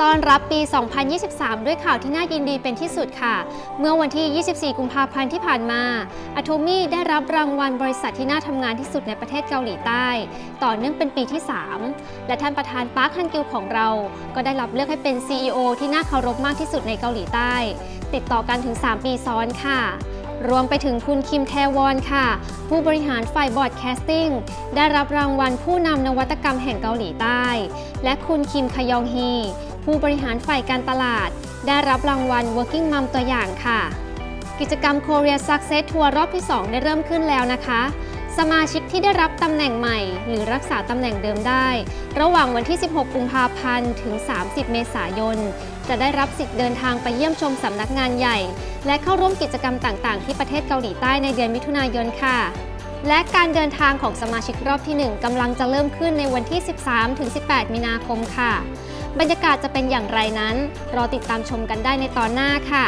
ตอนรับปี 2023 ด้วยข่าวที่น่ายินดีเป็นที่สุดค่ะ เมื่อวันที่ 24 กุมภาพันธ์ที่ผ่านมาอะโทมี่ได้รับรางวัลบริษัทที่น่าทำงานที่สุดในประเทศเกาหลีใต้ ต่อเนื่องเป็นปีที่ 3 และท่านประธานปาร์คฮันกิลของเรา ก็ได้รับเลือกให้เป็น CEO ที่น่าเคารพมากที่สุดในเกาหลีใต้ ติดต่อกันถึง 3 ปีซ้อนค่ะรวมไปถึงคุณคิมแทวอนค่ะ ผู้บริหารฝ่ายบอร์ดแคสติ้งได้รับรางวัลผู้นำนวัตกรรมแห่งเกาหลีใต้ และคุณคิมคยองฮี ผู้บริหารฝ่ายการตลาด ได้รับรางวัล Working Mom ตัวอย่างค่ะ กิจกรรม Korea Success Tour รอบที่ 2 ได้เริ่มขึ้นแล้วนะคะ สมาชิกที่ได้รับตำแหน่งใหม่ หรือรักษาตำแหน่งเดิมได้ ระหว่างวันที่ 16 กุมภาพันธ์ ถึง 30 เมษายน จะได้รับสิทธิ์เดินทางไปเยี่ยมชมสำนักงานใหญ่ และเข้าร่วมกิจกรรมต่าง ๆ ที่ประเทศเกาหลีใต้ในเดือนมิถุนายนค่ะและการเดินทางของสมาชิกรอบที่ 1กำลังจะเริ่มขึ้นในวันที่ 13-18 มีนาคมค่ะ บรรยากาศจะเป็นอย่างไรนั้น รอติดตามชมกันได้ในตอนหน้าค่ะ